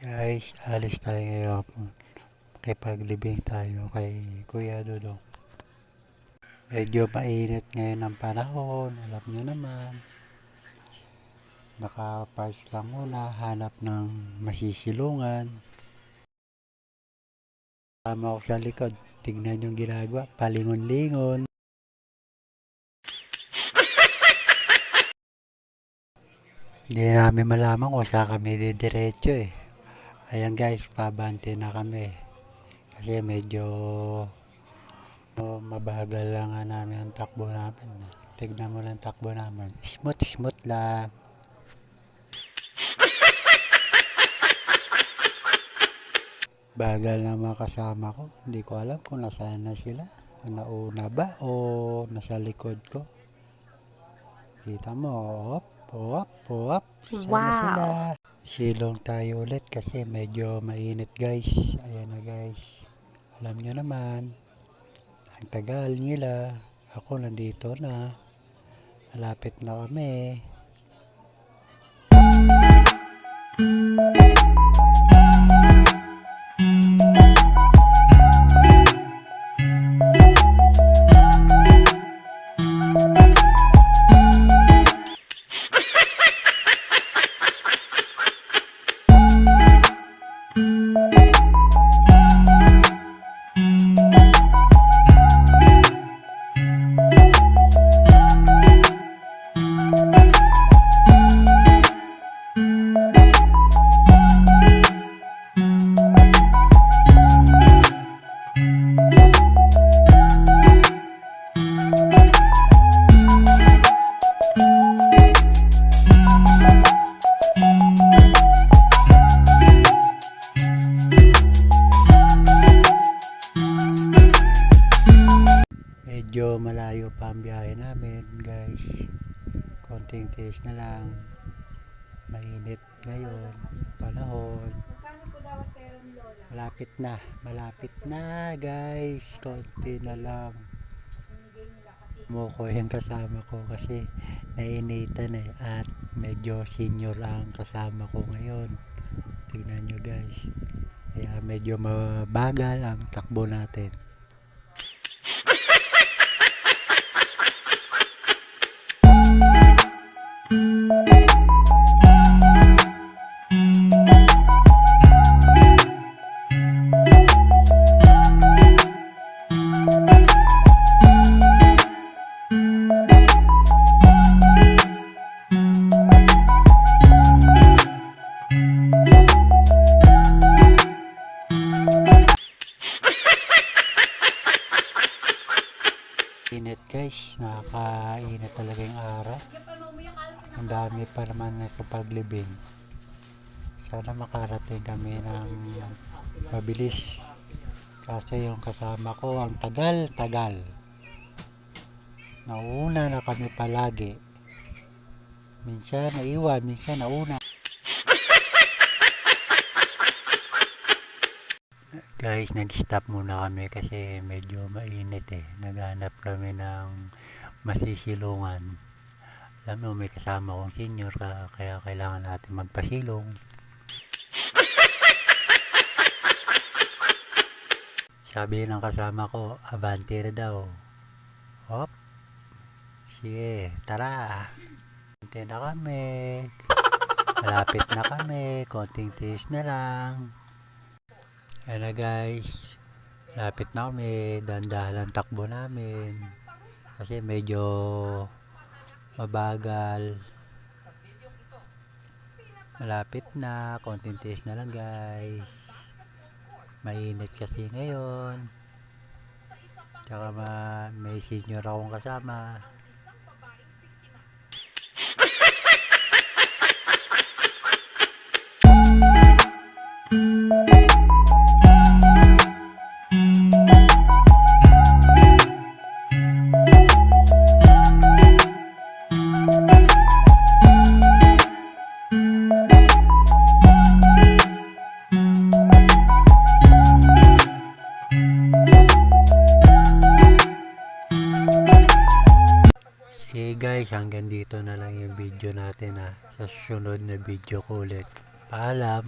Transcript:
Guys, alis tayo ngayon. Makipaglibing tayo kay Kuya Dudong. Medyo mainit ngayon ang panahon. Alam nyo naman. Nakaparks lang muna. Hanap ng masisilungan. Tama ako sa likod. Tignan yung ginagawa. Palingon-lingon. Hindi namin malaman kung saan kami didiretso eh. Ayan guys, pabante na kami. Kasi medyo oh, mabagal lang nga namin ang takbo namin. Tignan mo lang takbo namin. Smooth, smooth lang. Bagal na mga kasama ko. Hindi ko alam kung nasaan na sila. Nauna ba o nasa likod ko. Kita mo, hop. Saan na Wow. sila? Silong tayo ulit kasi medyo mainit guys. Ayan na guys. Alam nyo naman. Ang tagal nila. Ako nandito na. Malapit na kami. Medyo malayo pa ang biyahe namin, guys. Konting tiis na lang. Mainit ngayon. Panahon. Malapit na. Malapit na, guys. Konti na lang. Muko yung kasama ko kasi nainitan eh. At medyo senior ang kasama ko ngayon. Tingnan nyo, guys. Kaya medyo mabagal ang takbo natin. Guys, nakakainit talaga yung araw. Ang dami pa naman nagpapaglibing. Sana makarating kami ng mabilis. Kasi yung kasama ko, ang tagal-tagal. Nauna na kami palagi. Minsan naiwan, minsan nauna. Guys, nag-stop muna kami kasi medyo mainit eh. Naghanap kami ng masisilungan. Alam mo, may kasama kong senior ka, kaya kailangan natin magpasilong. Sabi ng kasama ko, abante na daw. Hop. Sige, tara. Abante na kami. Malapit na kami. Konting tiis na lang. Ayan na guys. Lapit na kami. Dandahan ang takbo namin. Kasi medyo mabagal. Malapit na. Konting tiis na lang guys. Mainit kasi ngayon. Tsaka ma may senior akong kasama. Guys, hanggang dito na lang yung video natin ha. Sa susunod na video ko ulit. Paalam!